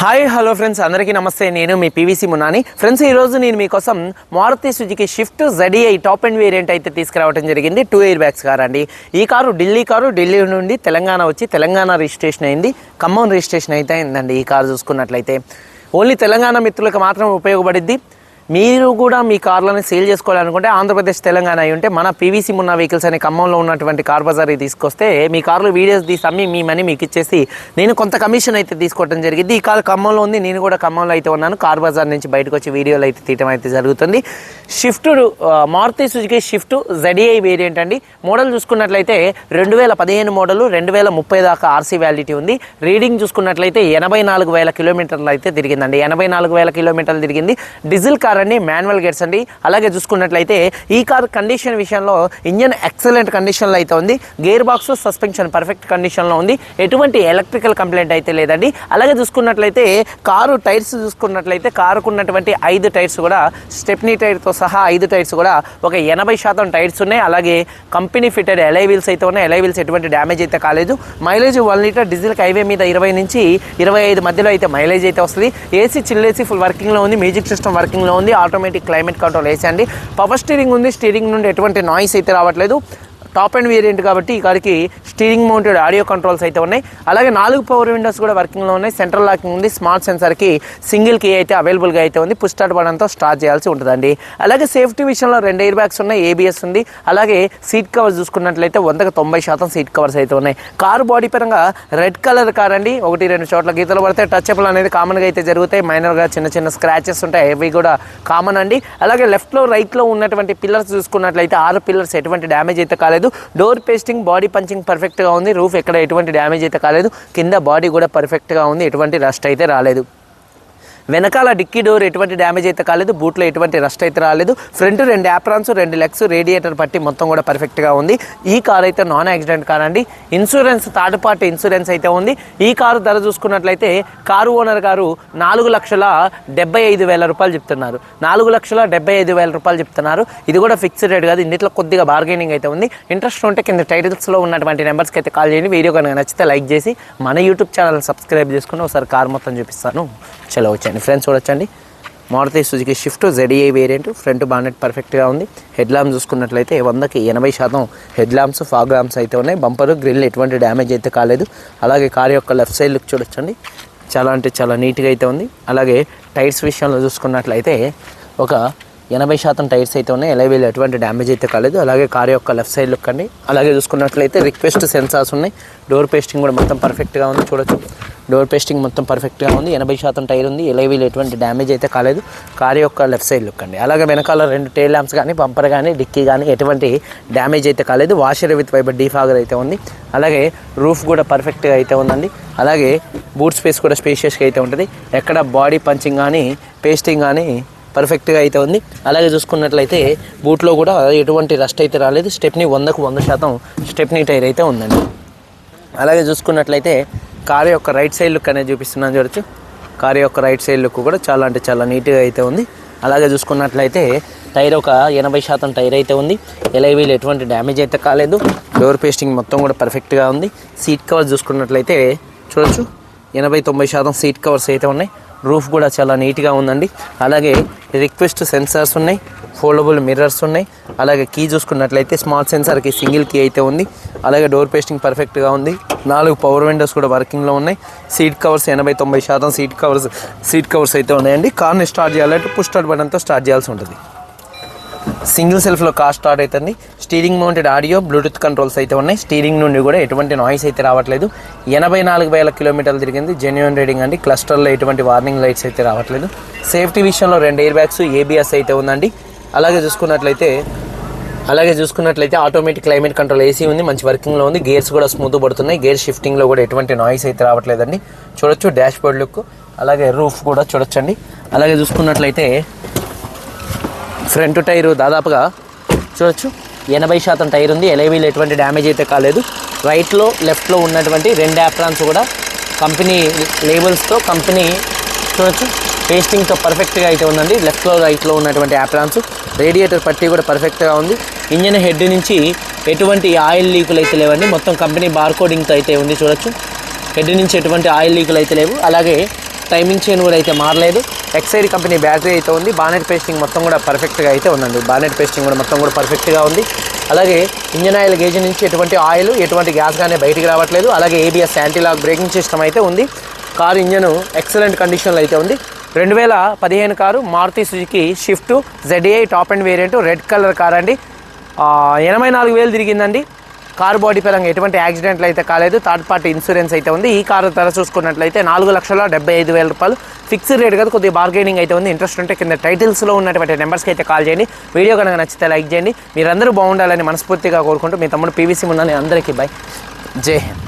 Hi hello friends. అందరికీ నమస్తే. నేను మీ పీవీసీ మున్నాని. ఫ్రెండ్స్ ఈ రోజు నేను మీకోసం Maruti Suzuki Swift ZDI top end variant అయితే తీసుకురావడం జరిగింది. టూ ఇయర్ బ్యాగ్స్ కార్ అండి. ఈ కారు ఢిల్లీ కారు. ఢిల్లీ నుండి తెలంగాణ వచ్చి తెలంగాణ రిజిస్ట్రేషన్ అయింది. ఖమ్మం రిజిస్ట్రేషన్ అయితే అయిందండి ఈ కారు చూసుకున్నట్లయితే. ఓన్లీ తెలంగాణ మిత్రులకు మాత్రం ఉపయోగపడిద్ది. మీరు కూడా మీ కార్లను సేల్ చేసుకోవాలనుకుంటే ఆంధ్రప్రదేశ్ తెలంగాణ అయి ఉంటే మన పీవీసీ మున్న వెహికల్స్ అనే ఖమ్మంలో ఉన్నటువంటి కార్ బజార్ తీసుకొస్తే మీ కార్లు వీడియోస్ తీసి అమ్మి మీ మనీ మీకు ఇచ్చేసి నేను కొంత కమిషన్ అయితే తీసుకోవడం జరిగింది. ఈ కార్ ఖమ్మంలో ఉంది నేను కూడా ఖమ్మంలో అయితే ఉన్నాను. కార్ బజార్ నుంచి బయటకు వచ్చి వీడియోలు అయితే తీయటం అయితే జరుగుతుంది. Swift Maruti Suzuki Swift ZDI variant అండి. మోడల్ చూసుకున్నట్లయితే రెండు వేల పదిహేను మోడల్ రెండు వేల ముప్పై దాకా ఆర్సీ వ్యాలిటీ ఉంది. రీడింగ్ చూసుకున్నట్లయితే ఎనభై నాలుగు వేల కిలోమీటర్లు అయితే తిరిగిందండి. ఎనభై నాలుగు వేల కిలోమీటర్లు తిరిగింది. డీజిల్ కార్ అండి మాన్యువల్ గేట్స్ అండి. అలాగే చూసుకున్నట్లయితే ఈ కార్ కండిషన్ విషయంలో ఇంజన్ ఎక్సలెంట్ కండిషన్లో అయితే ఉంది. గేర్ బాక్స్ సస్పెన్షన్ పర్ఫెక్ట్ కండిషన్లో ఉంది. ఎటువంటి ఎలక్ట్రికల్ కంప్లైంట్ అయితే లేదండి. అలాగే చూసుకున్నట్లయితే కారు టైర్స్ చూసుకున్నట్లయితే కారుకు ఉన్నటువంటి ఐదు టైర్స్ కూడా స్టెప్నీ టైర్తో సహా ఐదు టైర్స్ కూడా ఒక ఎనభై శాతం టైర్స్ ఉన్నాయి. అలాగే కంపెనీ ఫిటెడ్ ఎలై వీల్స్ అయితే ఉన్నాయి. ఎలై వీల్స్ ఎటువంటి డ్యామేజ్ అయితే కాలేదు. Mileage one litre diesel highway మీద ఇరవై నుంచి ఇరవై ఐదు మధ్యలో అయితే మైలేజ్ అయితే వస్తుంది. ఏసీ చిల్లేసి ఫుల్ వర్కింగ్లో ఉంది. మ్యూజిక్ సిస్టమ్ వర్కింగ్లో ఉంది. ఆటోమేటిక్ క్లైమేట్ కంట్రోల్ ఏసీ అండి పవర్ స్టీరింగ్ ఉంది. స్టీరింగ్ నుండి ఎటువంటి నాయిస్ అయితే రావట్లేదు. టాప్ అండ్ వేరియంట్ కాబట్టి ఈ కార్కి స్టీరింగ్ మౌంటెడ్ ఆడియో కంట్రోల్స్ అయితే ఉన్నాయి. అలాగే నాలుగు పవర్ విండోస్ కూడా వర్కింగ్లో ఉన్నాయి. సెంట్రల్ లాకింగ్ ఉంది. స్మార్ట్ సెన్సర్కి సింగిల్ కీ అయితే అవైలబుల్గా అయితే ఉంది. పుష్ స్టార్ట్ బటన్తో స్టార్ట్ చేయాల్సి ఉంటుందండి. అలాగే సేఫ్టీ విషయంలో రెండు ఎయిర్ బ్యాగ్స్ ఉన్నాయి. ఏబిఎస్ ఉంది. అలాగే సీట్ కవర్స్ చూసుకున్నట్లయితే వందకు తొంభై శాతం సీట్ కవర్స్ అయితే ఉన్నాయి. కారు బాడీ పరంగా రెడ్ కలర్ కార్ అండి. ఒకటి రెండు చోట్ల గీతలు పడితే టచ్ అప్లు అనేది కామన్గా అయితే జరుగుతాయి. మైనర్గా చిన్న చిన్న స్క్రాచెస్ ఉంటాయి. అవి కూడా కామన్ అండి. అలాగే లెఫ్ట్లో రైట్లో ఉన్నటువంటి పిల్లర్స్ చూసుకున్నట్లయితే ఆరు పిల్లర్స్ ఎటువంటి డ్యామేజ్ అయితే కాలేదు. డోర్ పేస్టింగ్ బాడీ పంచింగ్ పర్ఫెక్ట్గా ఉంది. రూఫ్ ఎక్కడ ఎటువంటి డ్యామేజ్ అయితే కాలేదు. కింద బాడీ కూడా పర్ఫెక్ట్గా ఉంది. ఎటువంటి రస్ట్ అయితే రాలేదు. వెనకాల డిక్కీ డోర్ ఎటువంటి డ్యామేజ్ అయితే కాలేదు బూట్లో ఎటువంటి రస్ట్ అయితే రాలేదు. ఫ్రంట్ రెండు యాప్రాన్స్ రెండు లెగ్స్ రేడియేటర్ పట్టి మొత్తం కూడా పర్ఫెక్ట్గా ఉంది. ఈ కార్ అయితే నాన్ యాక్సిడెంట్ కార్ అండి. ఇన్సూరెన్స్ థర్డ్ పార్టీ ఇన్సూరెన్స్ అయితే ఉంది. ఈ కారు ధర చూసుకున్నట్లయితే కారు ఓనర్ గారు నాలుగు లక్షల డెబ్బై ఐదు వేల రూపాయలు చెప్తున్నారు. నాలుగు లక్షల డెబ్బై ఐదు వేల రూపాయలు చెప్తున్నారు. ఇది కూడా ఫిక్స్డ్ రేట్ కాదు. ఇందులో కొద్దిగా బార్గెనింగ్ అయితే ఉంది. ఇంట్రెస్ట్ ఉంటే కింద టైటిల్స్లో ఉన్నటువంటి నెంబర్స్కి అయితే కాల్ చేయండి. వీడియో కనుక నచ్చితే లైక్ చేసి మన యూట్యూబ్ ఛానల్ సబ్స్క్రైబ్ చేసుకుని ఒకసారి కార్ మొత్తం చూపిస్తాను. చలో వచ్చండి ఫ్రెండ్స్ చూడొచ్చండి. Maruti Suzuki Swift ZDI variant front bonnet పర్ఫెక్ట్గా ఉంది. హెడ్ ల్యాంప్స్ చూసుకున్నట్లయితే వందకి ఎనభై శాతం హెడ్ ల్యాంప్స్ ఫాగ్ ల్యాంప్స్ అయితే ఉన్నాయి. బంపర్ గ్రిల్ ఎటువంటి డ్యామేజ్ అయితే కాలేదు. అలాగే కార్ యొక్క లెఫ్ట్ సైడ్ లుక్ చూడొచ్చండి. చాలా అంటే చాలా నీట్గా అయితే ఉంది. అలాగే టైర్స్ విషయంలో చూసుకున్నట్లయితే ఒక ఎనభై శాతం టైర్స్ అయితే ఉన్నాయి. ఎలవేలు ఎటువంటి డ్యామేజ్ అయితే కాలేదు. అలాగే కార్ యొక్క లెఫ్ట్ సైడ్ లుక్ అండి. అలాగే చూసుకున్నట్లయితే రిక్వెస్ట్ సెన్సార్స్ ఉన్నాయి. డోర్ పేస్టింగ్ కూడా మొత్తం పర్ఫెక్ట్గా ఉంది. చూడొచ్చు. డోర్ పేస్టింగ్ మొత్తం పర్ఫెక్ట్గా ఉంది. ఎనభై శాతం టైర్ ఉంది. ఎలవేలు ఎటువంటి డ్యామేజ్ అయితే కాలేదు. కార్ యొక్క లెఫ్ట్ సైడ్ లుక్ అండి. అలాగే వెనకాల రెండు టైల్ ల్యాంప్స్ కానీ బంపర్ కానీ డిక్కీ కానీ ఎటువంటి డ్యామేజ్ అయితే కాలేదు. వాషర్ విత్ వైబర్ డీఫాగర్ అయితే ఉంది. అలాగే రూఫ్ కూడా పర్ఫెక్ట్గా అయితే ఉందండి. అలాగే బూట్ స్పేస్ కూడా స్పేషియస్గా అయితే ఉంటుంది. ఎక్కడ బాడీ పంచింగ్ కానీ పేస్టింగ్ కానీ పర్ఫెక్ట్గా అయితే ఉంది. అలాగే చూసుకున్నట్లయితే బూట్లో కూడా ఎటువంటి రస్ట్ అయితే రాలేదు. స్టెప్నీ వందకు వంద శాతం స్టెప్నీ టైర్ అయితే ఉందండి. అలాగే చూసుకున్నట్లయితే కారు యొక్క రైట్ సైడ్ లుక్ అనేది చూపిస్తున్నాను చూడొచ్చు. కారు యొక్క రైట్ సైడ్ లుక్ కూడా చాలా అంటే చాలా నీట్గా అయితే ఉంది. అలాగే చూసుకున్నట్లయితే టైర్ ఒక ఎనభై శాతం టైర్ అయితే ఉంది. ఎలైవీలు ఎటువంటి డ్యామేజ్ అయితే కాలేదు. డోర్ పేస్టింగ్ మొత్తం కూడా పర్ఫెక్ట్గా ఉంది. సీట్ కవర్స్ చూసుకున్నట్లయితే చూడొచ్చు. ఎనభై తొంభై శాతం సీట్ కవర్స్ అయితే ఉన్నాయి. రూఫ్ కూడా చాలా నీట్గా ఉందండి. అలాగే రిక్వెస్ట్ సెన్సార్స్ ఉన్నాయి ఫోల్డబుల్ మిర్రర్స్ ఉన్నాయి. అలాగే కీ చూసుకున్నట్లయితే స్మార్ట్ సెన్సార్కి సింగిల్ కీ అయితే ఉంది. అలాగే డోర్ పేస్టింగ్ పర్ఫెక్ట్గా ఉంది. నాలుగు పవర్ విండోస్ కూడా వర్కింగ్లో ఉన్నాయి. సీట్ కవర్స్ ఎనభై తొంభై శాతం సీట్ కవర్స్ సీట్ కవర్స్ అయితే ఉన్నాయండి. కార్ని స్టార్ట్ చేయాలంటే పుష్ స్టార్ట్ బటన్తో స్టార్ట్ చేయాల్సి ఉంటుంది. సింగిల్ సెల్ఫ్లో కార్ స్టార్ట్ అవుతుంది steering mounted audio Bluetooth controls అయితే ఉన్నాయి. స్టీరింగ్ నుండి కూడా ఎటువంటి నాయిస్ అయితే రావట్లేదు. ఎనభై నాలుగు వేల కిలోమీటర్లు తిరిగింది. జెన్యున్ రీడింగ్ అండి. క్లస్టర్లో ఎటువంటి వార్నింగ్ లైట్స్ అయితే రావట్లేదు. సేఫ్టీ విషయంలో రెండు ఎయిర్ బ్యాగ్స్ ఏబిఎస్ అయితే ఉందండి. అలాగే చూసుకున్నట్లయితే అలాగే చూసుకున్నట్లయితే ఆటోమేటిక్ క్లైమేట్ కంట్రోల్ ఏసీ ఉంది. మంచి వర్కింగ్లో ఉంది. గేర్స్ కూడా స్మూత్ పడుతున్నాయి. గేర్ షిఫ్టింగ్లో కూడా ఎటువంటి నాయిస్ అయితే రావట్లేదండి. చూడొచ్చు డాష్ బోర్డ్ లుక్. అలాగే రూఫ్ కూడా చూడొచ్చండి. అలాగే చూసుకున్నట్లయితే ఫ్రంట్ టైరు దాదాపుగా చూడొచ్చు. ఎనభై శాతం టైర్ ఉంది. ఎలైవీలు ఎటువంటి డ్యామేజ్ అయితే కాలేదు. రైట్లో లెఫ్ట్లో ఉన్నటువంటి రెండు యాప్రాన్స్ కూడా కంపెనీ లేబుల్స్తో కంపెనీ చూడొచ్చు. పేస్టింగ్తో పర్ఫెక్ట్గా అయితే ఉందండి. లెఫ్ట్లో రైట్లో ఉన్నటువంటి యాప్రాన్స్. రేడియేటర్ పట్టి కూడా పర్ఫెక్ట్గా ఉంది. ఇంజన్ హెడ్ నుంచి ఎటువంటి ఆయిల్ లీకులు అయితే లేవండి. మొత్తం కంపెనీ బార్కోడింగ్తో అయితే ఉంది చూడొచ్చు. హెడ్ నుంచి ఎటువంటి ఆయిల్ లీకులు అయితే లేవు. అలాగే టైమింగ్ చైన్ కూడా అయితే మారలేదు. ఎక్సైడ్ కంపెనీ బ్యాటరీ అయితే ఉంది. బానెట్ పేస్టింగ్ మొత్తం కూడా పర్ఫెక్ట్గా అయితే ఉందండి. బానెట్ పేస్టింగ్ కూడా మొత్తం కూడా పర్ఫెక్ట్గా ఉంది. అలాగే ఇంజన్ ఆయిల్ గేజ్ నుంచి ఎటువంటి ఆయిల్ ఎటువంటి గ్యాస్ కానీ బయటికి రావట్లేదు. అలాగే ఏబిఎస్ యాంటీలాక్ బ్రేకింగ్ సిస్టమ్ అయితే ఉంది. కారు ఇంజను ఎక్సలెంట్ కండిషన్లో అయితే ఉంది. రెండు వేల పదిహేను car Maruti Suzuki Swift ZA top and variant red colour car అండి. ఎనభై నాలుగు వేలు తిరిగిందండి. కారు బాడీ పరంగా ఎటువంటి యాక్సిడెంట్లు అయితే కాలేదు. థర్డ్ పార్టీ ఇన్సూరెన్స్ అయితే ఉంది. ఈ కారు ధర చూసుకున్నట్లయితే నాలుగు లక్షల డెబ్బై ఐదు వేల రూపాయలు. ఫిక్స్డ్ రేట్ కదా కొద్దిగా బార్గెనింగ్ అయితే ఉంది. ఇంట్రెస్ట్ ఉంటే కింద టైటిల్స్లో ఉన్నటువంటి నెంబర్స్కి అయితే కాల్ చేయండి. వీడియో కనుక నచ్చితే లైక్ చేయండి. మీరందరూ బాగుండాలని మనస్ఫూర్తిగా కోరుకుంటూ మీ తమ్ముడు పీవీసీ ఉన్నాను అందరికీ బై. జై హింద్.